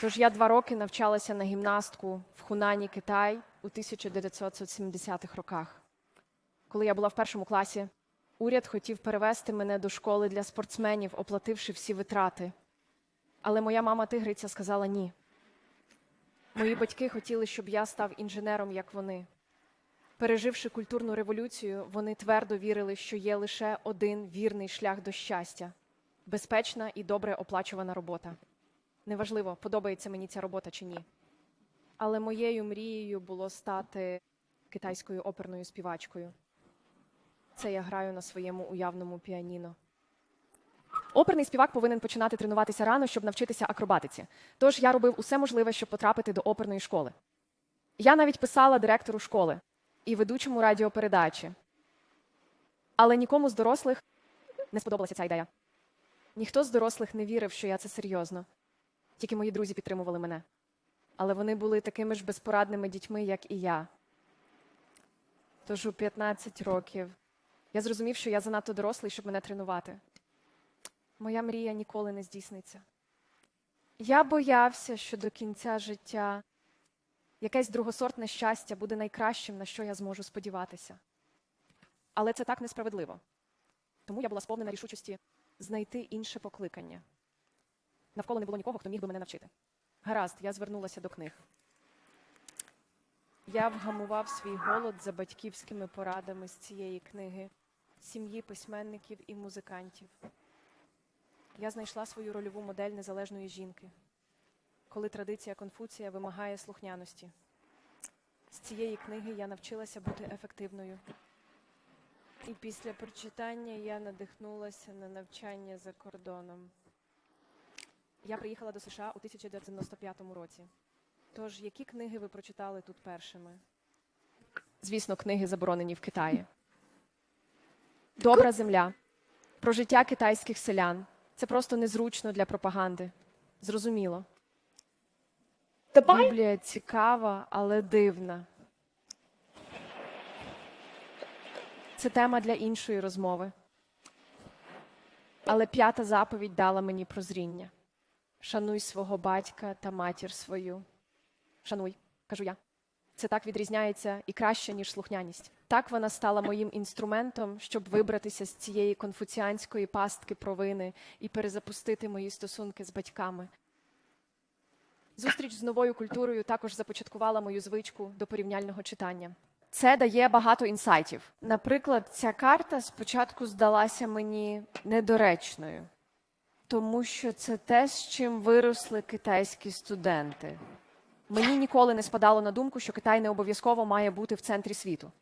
Тож я два роки навчалася на гімнастку в Хунані, Китай у 1970-х роках. Коли я була в першому класі, уряд хотів перевести мене до школи для спортсменів, оплативши всі витрати. Але моя мама тигриця сказала ні. Мої батьки хотіли, щоб я став інженером, як вони. Переживши культурну революцію, вони твердо вірили, що є лише один вірний шлях до щастя безпечна і добре оплачувана робота. Неважливо, подобається мені ця робота чи ні. Але моєю мрією було стати китайською оперною співачкою. Це я граю на своєму уявному піаніно. Оперний співак повинен починати тренуватися рано, щоб навчитися акробатиці. Тож я робив усе можливе, щоб потрапити до оперної школи. Я навіть писала директору школи і ведучому радіопередачі. Але нікому з дорослих не сподобалася ця ідея. Ніхто з дорослих не вірив, що я це серйозно. Тільки мої друзі підтримували мене. Але вони були такими ж безпорадними дітьми, як і я. Тож у 15 років я зрозумів, що я занадто дорослий, щоб мене тренувати. Моя мрія ніколи не здійсниться. Я боявся, що до кінця життя якесь другосортне щастя буде найкращим, на що я зможу сподіватися. Але це так несправедливо. Тому я була сповнена рішучості знайти інше покликання. Навколо не було нікого, хто міг би мене навчити. Гаразд, я звернулася до книг. Я вгамував свій голод за батьківськими порадами з цієї книги, сім'ї письменників і музикантів. Я знайшла свою рольову модель незалежної жінки, коли традиція Конфуція вимагає слухняності. З цієї книги я навчилася бути ефективною. І після прочитання я надихнулася на навчання за кордоном. Я приїхала до США у 1995 році. Тож, які книги ви прочитали тут першими? Звісно, книги заборонені в Китаї. Добра земля. Про життя китайських селян. Це просто незручно для пропаганди. Зрозуміло. Біблія цікава, але дивна. Це тема для іншої розмови. Але п'ята заповідь дала мені прозріння. Шануй свого батька та матір свою. Шануй, кажу я. Це так відрізняється і краще, ніж слухняність. Так вона стала моїм інструментом, щоб вибратися з цієї конфуціанської пастки провини і перезапустити мої стосунки з батьками. Зустріч з новою культурою також започаткувала мою звичку до порівняльного читання. Це дає багато інсайтів. Наприклад, ця карта спочатку здалася мені недоречною, тому що це те, з чим виросли китайські студенти. Мені ніколи не спадало на думку, що Китай не обов'язково має бути в центрі світу.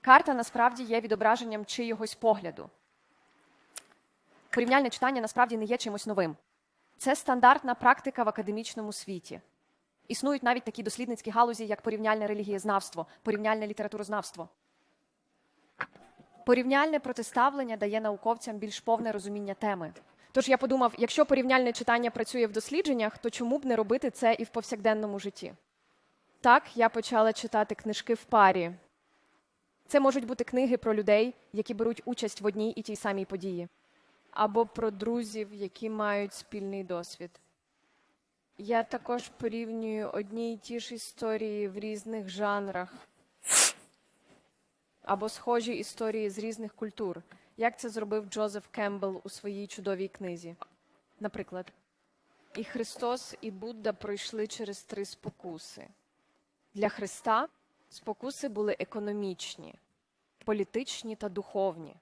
Карта насправді є відображенням чиїгось погляду. Порівняльне читання насправді не є чимось новим. Це стандартна практика в академічному світі. Існують навіть такі дослідницькі галузі, як порівняльне релігієзнавство, порівняльне літературознавство. Порівняльне протиставлення дає науковцям більш повне розуміння теми. Тож я подумав, якщо порівняльне читання працює в дослідженнях, то чому б не робити це і в повсякденному житті? Так, я почала читати книжки в парі. Це можуть бути книги про людей, які беруть участь в одній і тій самій події, або про друзів, які мають спільний досвід. Я також порівнюю одні й ті ж історії в різних жанрах або схожі історії з різних культур, як це зробив Джозеф Кембл у своїй чудовій книзі. Наприклад, і Христос, і Будда пройшли через три спокуси. Для Христа спокуси були економічні, політичні та духовні.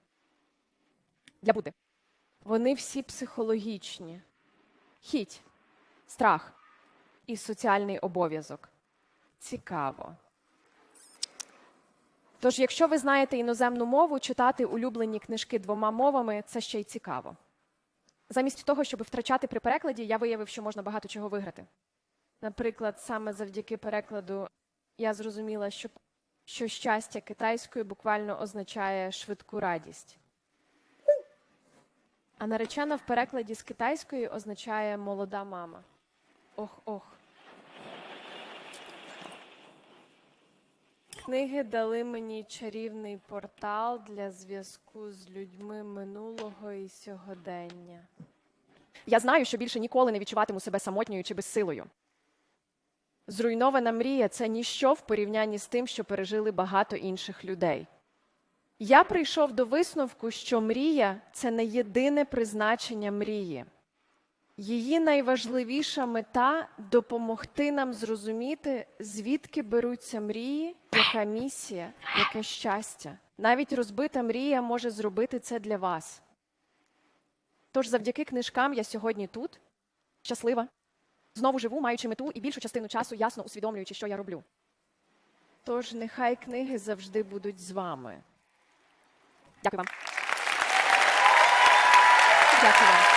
Для Будди вони всі психологічні. Хіть, страх і соціальний обов'язок. Цікаво. Тож, якщо ви знаєте іноземну мову, читати улюблені книжки двома мовами це ще й цікаво. Замість того, щоб втрачати при перекладі, я виявив, що можна багато чого виграти. Наприклад, саме завдяки перекладу я зрозуміла, що, що щастя китайською буквально означає швидку радість. А наречена в перекладі з китайської означає молода мама. Ох, Книги дали мені чарівний портал для зв'язку з людьми минулого і сьогодення. Я знаю, що більше ніколи не відчуватиму себе самотньою чи безсилою. Зруйнована мрія це ніщо в порівнянні з тим, що пережили багато інших людей. Я прийшов до висновку, що мрія це не єдине призначення мрії. Її найважливіша мета допомогти нам зрозуміти, звідки беруться мрії, яка місія, яке щастя. Навіть розбита мрія може зробити це для вас. Тож завдяки книжкам я сьогодні тут, щаслива, знову живу, маючи мету і більшу частину часу ясно усвідомлюючи, що я роблю. Тож нехай книги завжди будуть з вами. Дякую вам. Дякую вам.